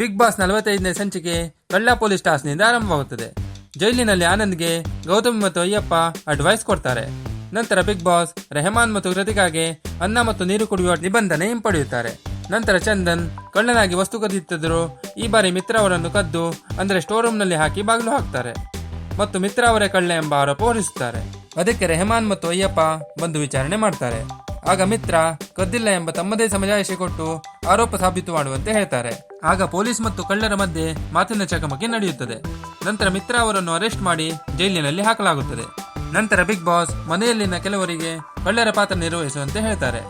Big boss ನಲವತ್ತೈದನೇ ಸಂಚಿಕೆ ಕಳ್ಳ police ಟಾಸ್ನಿಂದ ಆರಂಭವಾಗುತ್ತದೆ. ಜೈಲಿನಲ್ಲಿ ಆನಂದ್ಗೆ ಗೌತಮ್ ಮತ್ತು ಅಯ್ಯಪ್ಪ ಅಡ್ವೈಸ್ ಕೊಡ್ತಾರೆ. ನಂತರ ಬಿಗ್ ಬಾಸ್ ರೆಹಮಾನ್ ಮತ್ತು ಕೃತಿಕಾಗೆ ಅನ್ನ ಮತ್ತು ನೀರು ಕುಡಿಯುವ ನಿಬಂಧನೆ ಹಿಂಪಡೆಯುತ್ತಾರೆ. ನಂತರ ಚಂದನ್ ಕಳ್ಳನಾಗಿ ವಸ್ತು ಕದಿಯುತ್ತಿದ್ದರು ಈ ಬಾರಿ ಮಿತ್ರ ಅವರನ್ನು ಕದ್ದು ಅಂದರೆ ಸ್ಟೋರ್ ರೂಮ್ನಲ್ಲಿ ಹಾಕಿ ಬಾಗಿಲು ಹಾಕ್ತಾರೆ. ಮತ್ತು ಮಿತ್ರ ಅವರೇ ಕಳ್ಳ ಎಂಬ ಆರೋಪ ಹೊರಿಸುತ್ತಾರೆ. ಅದಕ್ಕೆ ರೆಹಮಾನ್ ಮತ್ತು ಅಯ್ಯಪ್ಪ ಬಂದು ವಿಚಾರಣೆ ಮಾಡ್ತಾರೆ. ಆಗ ಮಿತ್ರ ಕದ್ದಿಲ್ಲ ಎಂಬ ತಮ್ಮದೇ ಸಮಜಾಯಿಷಿ ಕೊಟ್ಟು ಆರೋಪ ಸಾಬೀತು ಮಾಡುವಂತೆ ಹೇಳ್ತಾರೆ. ಆಗ ಪೊಲೀಸ್ ಮತ್ತು ಕಳ್ಳರ ಮಧ್ಯೆ ಮಾತಿನ ಚಕಮಕಿ ನಡೆಯುತ್ತದೆ. ನಂತರ ಮಿತ್ರ ಅವರನ್ನು ಅರೆಸ್ಟ್ ಮಾಡಿ ಜೈಲಿನಲ್ಲಿ ಹಾಕಲಾಗುತ್ತದೆ. ನಂತರ ಬಿಗ್ ಬಾಸ್ ಮನೆಯಲ್ಲಿನ ಕೆಲವರಿಗೆ ಕಳ್ಳರ ಪಾತ್ರ ನಿರ್ವಹಿಸುವಂತೆ ಹೇಳ್ತಾರೆ.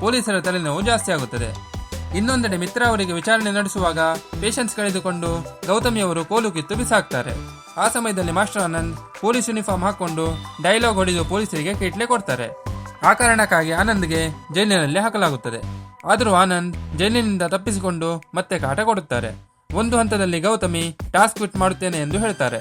ಪೊಲೀಸರ ತಲೆನೋವು ಜಾಸ್ತಿ ಆಗುತ್ತದೆ. ಇನ್ನೊಂದೆಡೆ ಮಿತ್ರ ಅವರಿಗೆ ವಿಚಾರಣೆ ನಡೆಸುವಾಗ ಪೇಷನ್ಸ್ ಕಳೆದುಕೊಂಡು ಗೌತಮಿ ಅವರು ಕೋಲು ಕಿತ್ತು ಬಿಸಾಕ್ತಾರೆ. ಆ ಸಮಯದಲ್ಲಿ ಮಾಸ್ಟರ್ ಆನಂದ್ ಪೊಲೀಸ್ ಯೂನಿಫಾರ್ಮ್ ಹಾಕೊಂಡು ಡೈಲಾಗ್ ಹೊಡೆದು ಪೊಲೀಸರಿಗೆ ಕಿಟ್ಲೆ ಕೊಡ್ತಾರೆ. ಆ ಕಾರಣಕ್ಕಾಗಿ ಆನಂದ್ಗೆ ಜೈಲಿನಲ್ಲಿ ಹಾಕಲಾಗುತ್ತದೆ. ಆದರೂ ಆನಂದ್ ಜೈಲಿನಿಂದ ತಪ್ಪಿಸಿಕೊಂಡು ಮತ್ತೆ ಕಾಟ ಕೊಡುತ್ತಾರೆ. ಒಂದು ಹಂತದಲ್ಲಿ ಗೌತಮಿ ಟಾಸ್ಕ್ ಕ್ವಿಟ್ ಮಾಡುತ್ತೇನೆ ಎಂದು ಹೇಳ್ತಾರೆ.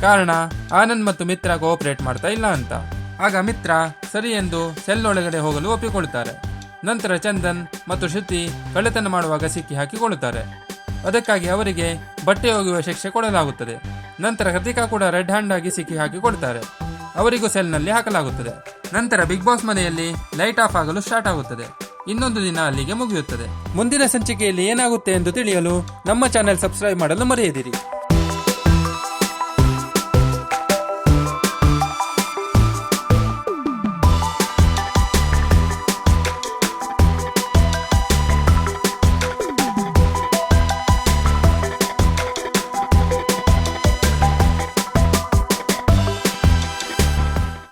ಕಾರಣ, ಆನಂದ್ ಮತ್ತು ಮಿತ್ರ ಕೋಆಪರೇಟ್ ಮಾಡ್ತಾ ಇಲ್ಲ ಅಂತ. ಆಗ ಮಿತ್ರ ಸರಿ ಎಂದು ಸೆಲ್ ಒಳಗಡೆ ಹೋಗಲು ಒಪ್ಪಿಕೊಳ್ಳುತ್ತಾರೆ ನಂತರ ಚಂದನ್ ಮತ್ತು ಶ್ರುತಿ ಕಳ್ಳತನ ಮಾಡುವಾಗ ಸಿಕ್ಕಿ ಹಾಕಿಕೊಳ್ಳುತ್ತಾರೆ. ಅದಕ್ಕಾಗಿ ಅವರಿಗೆ ಬಟ್ಟೆ ಒಗೆಯುವ ಶಿಕ್ಷೆ ಕೊಡಲಾಗುತ್ತದೆ. ನಂತರ ಕೃತಿಕಾ ಕೂಡ ರೆಡ್ ಹ್ಯಾಂಡ್ ಆಗಿ ಸಿಕ್ಕಿ ಹಾಕಿಕೊಡ್ತಾರೆ ಅವರಿಗೂ ಸೆಲ್ನಲ್ಲಿ ಹಾಕಲಾಗುತ್ತದೆ. ನಂತರ ಬಿಗ್ ಬಾಸ್ ಮನೆಯಲ್ಲಿ ಲೈಟ್ ಆಫ್ ಆಗಲು ಸ್ಟಾರ್ಟ್ ಆಗುತ್ತದೆ. ಇನ್ನೊಂದು ದಿನ ಅಲ್ಲಿಗೆ ಮುಗಿಯುತ್ತದೆ. ಮುಂದಿನ ಸಂಚಿಕೆಯಲ್ಲಿ ಏನಾಗುತ್ತೆ ಎಂದು ತಿಳಿಯಲು ನಮ್ಮ ಚಾನೆಲ್ ಸಬ್ಸ್ಕ್ರೈಬ್ ಮಾಡಲು ಮರೆಯದಿರಿ.